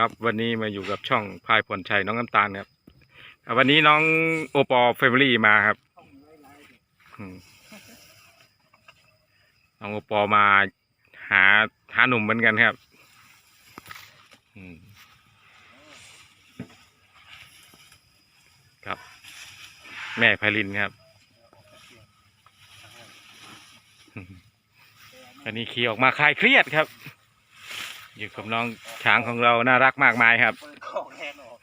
ครับวันนี้มาอยู่กับช่องพายผลชัยน้องน้ำตาลครับวันนี้น้องโอปอเฟมิลี่มาครับน้องโอปอมาหาหาหนุ่มเหมือนกันครับครับ แม่ไพลินครับอันนี้ขี่ออกมาคลายเครียดครับ อยู่กับน้องช้างของเราน่ารักมากมายครับ เปิดของแทนออก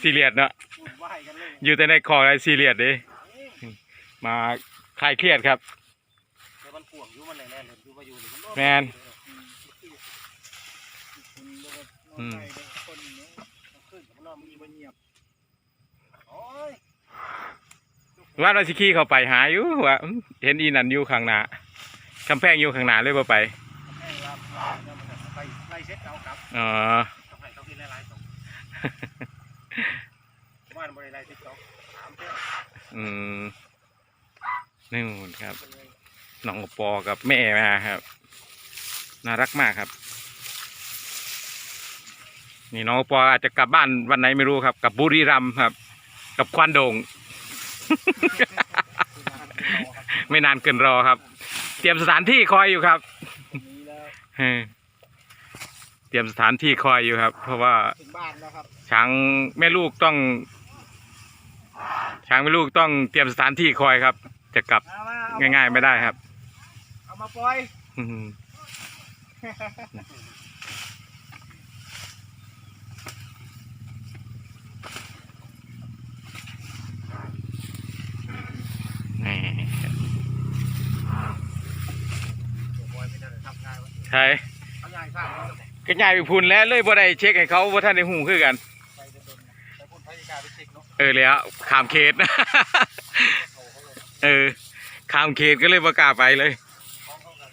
ซีเรียสเนอะวุ่นวายกันเลยอยู่แต่ในคออะไรซีเรียสดิมาคลายเครียดครับแต่มันป่วงอยู่มันแน่ๆเลยอยู่มาอยู่นี่มันแมนอืม คนเนอะขึ้นมันนอนมันมีมันเงียบโอ้ยว่าเราสิขี่เข้าไปหาอยู่ว่าอื้อเห็นอีนันอยู่ข้างหน้าคำแพงอยู่ข้างหน้าเลยบ่ไป แม่งรับแล้วมันก็ไปไล่ เช็ดเอาครับอ๋อทำให้เขากินหลายๆตรงบ้านบริไลเช็ดเขาถามเจ้าอืมนี่นครับน้องโอปอกับแม่มาครับ น่ารักมากครับ นี่น้องโอปออาจจะกลับบ้านวันไหนไม่รู้ครับ กับบุรีรัมย์ครับ กับควันโดง ไม่นานเกินรอครับ เตรียมสถานที่คอยอยู่ครับนี่แล้ว เออเตรียมสถานที่คอยอยู่ครับ เพราะว่าถึงบ้านแล้วครับช้างแม่ลูกต้อง ช้างแม่ลูกต้องเตรียมสถานที่คอยครับ จะกลับเอามาเอง่าย ๆ ไม่ได้ครับ เอามาปล่อย อืมนี่ปล่อยไม่ได้ทำง่ายวะใช่เขาง่ายสร้างแล้ว ก็ง่ายไปพุ่นแล้วเลยบ่ได้เช็คให้เขาว่าท่านในหูคือกัน ไปจะโดนไปพูดพยากาไปเช็คเนาะเออแล้วขามเขต เขาเขาเลยเออขามเขตก็เลยประกล้าไปเลยฟ้องเขากัน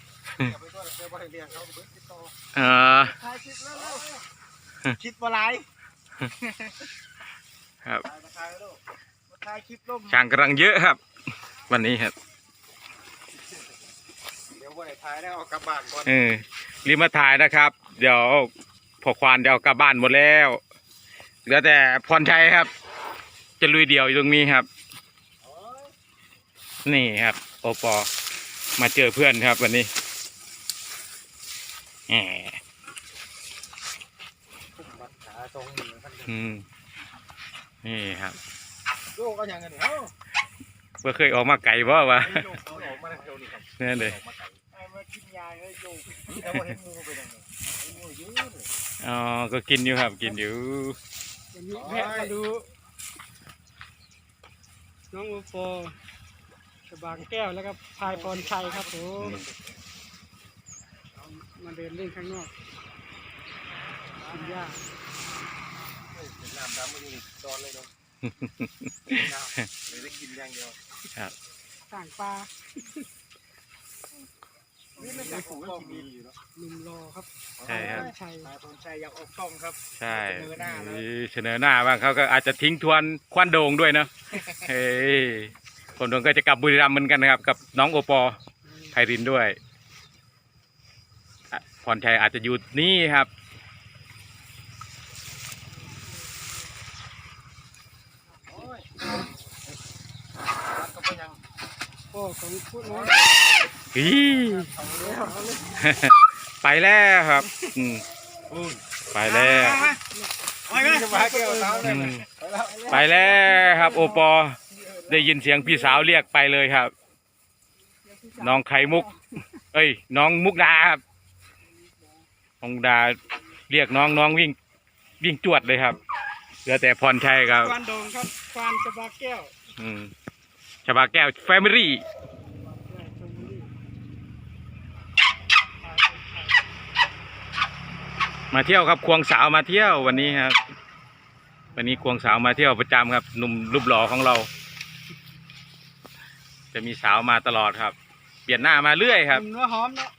อย่าไปตัวเดี๋ยวบริเรียนเขาเบิดติดต่อเออ ถ่ายคลิปแล้วคิดมาไลฟ์ครับ ถ่ายมาถ่ายแล้วมาถ่ายคลิปล่มช้างกำลังเยอะครับ วันนี้ครับ เดี๋ยววันไหนถ่ายได้เอากลับบ้านก่อน เออรีบมาถ่ายนะครับ เดี๋ยวพอควานจะเอากลับบ้านหมดแล้วเหลือแต่พรชัยครับ จะลุยเดี่ยวอยู่ตรงนี้ครับโอ้ยนี่ครับ โอปอมาเจอเพื่อนครับวันนี้แหมบัดขาตรงนี้ท่านอืมนี่ครับโยกก็ยังไงเนี่ยเอ้าเพื่อเคยออกมาไก่บ่วะไอ้โยกเขาออกมาเร็วนี่ครับนั่นเลยออกมาไกลไอ้มากินยาเลยโยกแต่ว่าเห็นงูไปยังไงเห็นงูเย อะเลยอ๋อ ก็กินอยู่ครับ กินอยู่วันนี้แวะมาดู น้องโอโฟกระบางแก้วแล้วก็พายพรชัยครับผมเอามาเดินเล่นข้างนอกกินหญ้าเฮ้ยเห็นน้ำดำมาอยู่นี่ตอนเลยเนาะน้ำเลยได้กินอย่างเดียวต่างปลา นี่ไม่จากของก็มีอยู่เนาะหนุ่มรอครับใช่ครับพรชัยนายพรชัยอยากออกกล้องครับ ใช่เสนอหน้าแล้วเออเสนอหน้าบ้างเขาก็อาจจะทิ้งทวนควันโดงด้วยเนอะ เฮ้ยคนโดงก็จะกลับบุรีรัมย์เหมือนกันนะครับ กับน้องโอปอไพรินด้วยอะพรชัยอาจจะอยู่นี่ครับ โอ้ยรับก็ไปยังพ่อของพูดน้อย อีเอาเลยเอาเลยไปแล้วครับอืมไปแล้วไปไหมจะมาแก้วเท้าเลอืยมไปแล้วไปแล้วครับ โอปอ ได้ยินเสียงพี่สาวเรียกไปเลยครับ น้องไข่มุก เอ้ย น้องมุกดาครับน้องดาเรียกน้องน้องวิ่ง วิ่งจวดเลยครับเหลือแต่พรชัยครับควานโดงครับควานกระบางแก้ว อืมชาบาแก้วแฟมิลี่ ใช่ชลบุรี มาเที่ยวครับ ควงสาวมาเที่ยววันนี้ครับ วันนี้ควงสาวมาเที่ยวประจำครับหนุ่มรูปหล่อของเรา จะมีสาวมาตลอดครับ เปลี่ยนหน้ามาเรื่อยครับหนุ่มเนื้อหอมเนาะ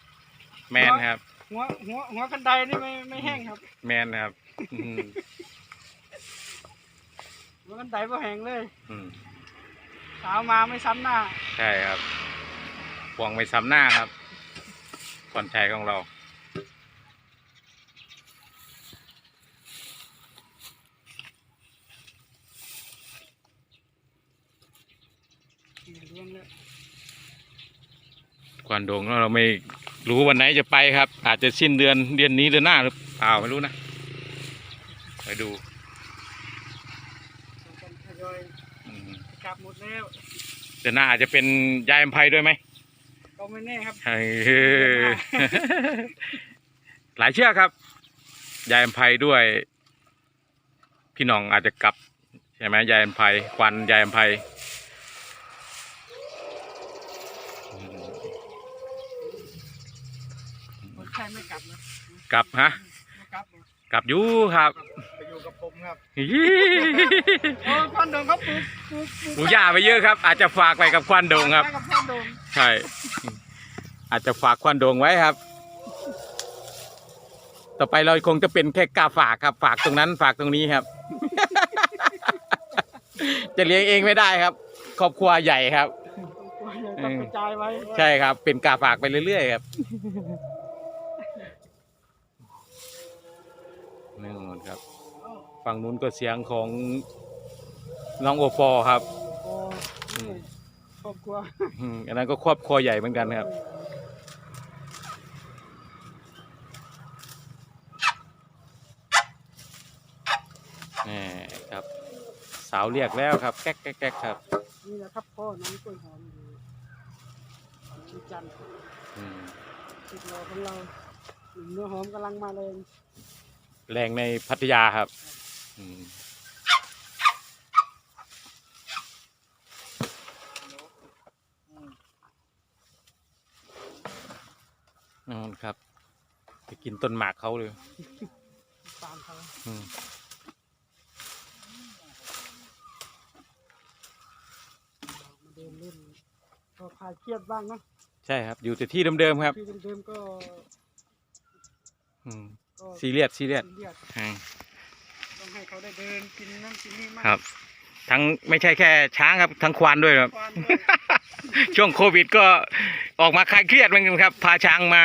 แมนครับ หัวหัวหัวกันไดนี่ไม่ไม่แห้งครับแมนครับอืมหัวกันไดไม่แห้งเลยอืมสาวมาไม่ซ้ำหน้า ใช่ครับควงไปซ้ำหน้าครับพรชัยของเรา ควันดงเราไม่รู้วันไหนจะไปครับ อาจจะสิ้นเดือนเดือนนี้เดือนหน้าหรือเปล่าไม่รู้นะ ไปดูกันทยอยอืมกลับหมดแล้วเดือนหน้าอาจจะเป็นยายอภัยด้วยไหมก็ไม่แน่ครับเออหลายเชือกครับ ยายอภัยด้วย พี่น้องอาจจะกลับใช่ไหมยายอภัยควันยายอภัยอืม คนใช่ไม่กลับนะกลับฮะไม่กลับเหรอกลับอยู่ครับไปอยู่กับผมครับโอ้ควันโดงเขาปลูกปลูกปลูกปูย่าไปเยอะครับ อาจจะฝากไปกับควันโดงครับไว้กับควันโดงใช่ อาจจะฝากควันโดงไว้ครับ ต่อไปเราคงจะเป็นแค่กาฝากครับ ฝากตรงนั้นฝากตรงนี้ครับ จะเลี้ยงเองไม่ได้ครับ ครอบครัวใหญ่ครับ ต้องกระจายไว้ ใช่ครับ เป็นกาฝากไปเรื่อยๆครับ นี่นครับ ฝั่งนู้นก็เสียงของน้องโอปอครับโอ้นี่ครอบครัวอืมอันนั้นก็ครอบครัวใหญ่เหมือนกันครับ นี่ครับ สาวเรียกแล้วครับ แก๊กแก๊กแก๊กครับ นี่แหละครับพ่อน้องกล้วยหอมอยู่ชื่อจันทร์อืมสุดหล่อของเราหนุ่มเนื้อหอมกำลังมาแรง แรงในพัทยาครับอืมนั่นครับ ไปกินต้นหมากเขาเลยตามเขาอืมมาเดินเล่นก็คลายเครียดบ้างเนาะใช่ครับ อยู่แต่ที่เดิมๆครับ ที่เดิมๆก็ อืม ก็ซีเรียสซีเรียสเรียกอืมต้องให้เขาได้เดินกินนั่นกินนี่มากครับ ทั้งไม่ใช่แค่ช้างครับ ทั้งควานด้วยครับ ควานด้วย ช่วงโควิดก็ออกมาคลายเครียดเหมือนกันครับ พาช้างมา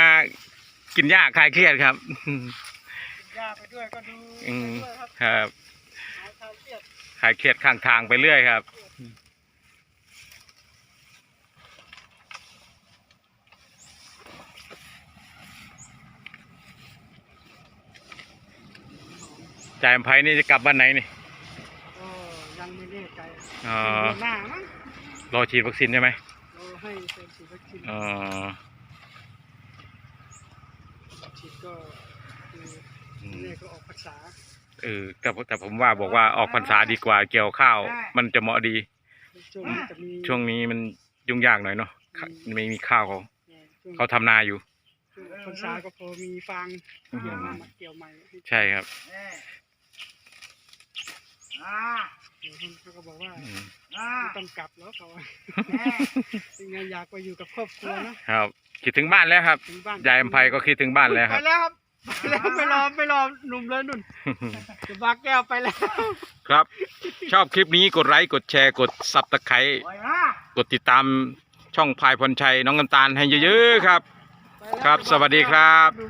กินหญ้าคลายเครียดครับ กินยาไปด้วยก็ดูอืมไปด้วยครับครับ หายคลายเครียด คลายเครียดข้างทางไปเรื่อยครับ จ่ายอภัยนี่จะกลับวันไหนนี่ก็ยังไม่แน่ใจอ๋อเดือนหน้ามั้งรอฉีดวัคซีนใช่ไหมเราให้เซ็นฉีดวัคซีนอ๋อฉีดก็คืออืมแม่ก็ออกภาษา เออแต่แต่ผมว่าบอกว่าออกพรรษาดีกว่าเกี่ยวข้าว มันจะเหมาะดี ช่วงนี้จะมีช่วงนี้มันยุ่งยากหน่อยเนาะข้าไม่มีข้าวเขาช่วงเขาทำนาอยู่ ช่วงพรรษาก็พอมีฟางอืมเกี่ยวมามาเกี่ยวใหม่ ใช่ครับ เดี๋ยวเขาก็บอกว่าอืมไม่ต้องกลับแล้วเขาว่ายังไงอยากไปอยู่กับครอบครัวนะครับ คิดถึงบ้านแล้วครับ ถึงบ้านยายอภัยก็คิดถึงบ้านแล้วคไปรับ แล้วครับไปแล้วไปรอไปรอหนุ่มเลยนุ่นจะบาแก้วไปแล้วครับ ชอบคลิปนี้กดไลค์กดแชร์กดซับตะไคร้กดติดตามช่องพายพรชัยน้องน้ำตาลให้เยอะๆครับ ไปแล้วครับสวัสดีครับดู